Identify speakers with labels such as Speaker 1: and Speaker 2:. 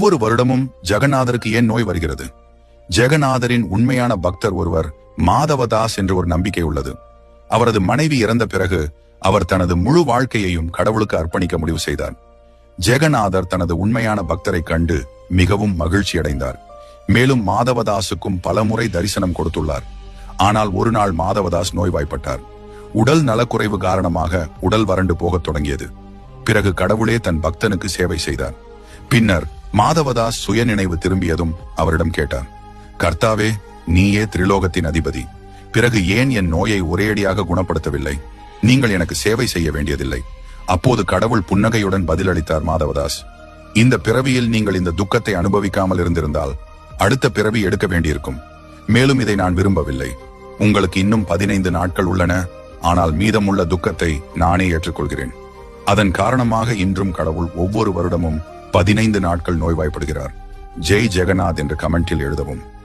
Speaker 1: ஒவ்வொரு வருடமும் ஜெகநாதருக்கு ஏன் நோய் வருகிறது? ஜெகநாதரின் உண்மையான பக்தர் ஒருவர் மாதவதாஸ் என்று ஒரு நம்பிக்கை உள்ளது. அவரது மனைவி இறந்த பிறகு அவர் தனது முழு வாழ்க்கையையும் கடவுளுக்கு அர்ப்பணிக்க முடிவு செய்தார். ஜெகநாதர் தனது உண்மையான பக்தரை கண்டு மிகவும் மகிழ்ச்சி அடைந்தார். மேலும் மாதவதாசுக்கும் பலமுறை தரிசனம் கொடுத்துள்ளார். ஆனால் ஒரு நாள் மாதவதாஸ் நோய்வாய்ப்பட்டார். உடல் நலக்குறைவு காரணமாக உடல் வறண்டு போகத் தொடங்கியது. பிறகு கடவுளே தன் பக்தனுக்கு சேவை செய்தார். பின்னர் மாதவதாஸ் சுயநினைவு திரும்பியதும் அவரிடம் கேட்டார் கர்த்தாவே நீயே திரிலோகத்தின் அதிபதி. பிறகு ஏன் என் நோயை ஒரேடியாக குணப்படுத்தவில்லை? நீங்கள் எனக்கு சேவை செய்ய வேண்டியதில்லை. அப்போது கடவுள் புன்னகையுடன் பதிலளித்தார் மாதவதாஸ் இந்த பிறவியில் நீங்கள் இந்த துக்கத்தை அனுபவிக்காமல் இருந்திருந்தால் அடுத்த பிறவி எடுக்க வேண்டியிருக்கும். மேலும் இதை நான் விரும்பவில்லை. உங்களுக்கு இன்னும் பதினைந்து நாட்கள் உள்ளன. ஆனால் மீதமுள்ள துக்கத்தை நானே ஏற்றுக்கொள்கிறேன். அதன் காரணமாக இன்றும் கடவுள் ஒவ்வொரு வருடமும் பதினைந்து நாட்கள் நோய்வாய்ப்படுகிறார். ஜெய் ஜெகநாத் என்று கமெண்டில் எழுதவும்.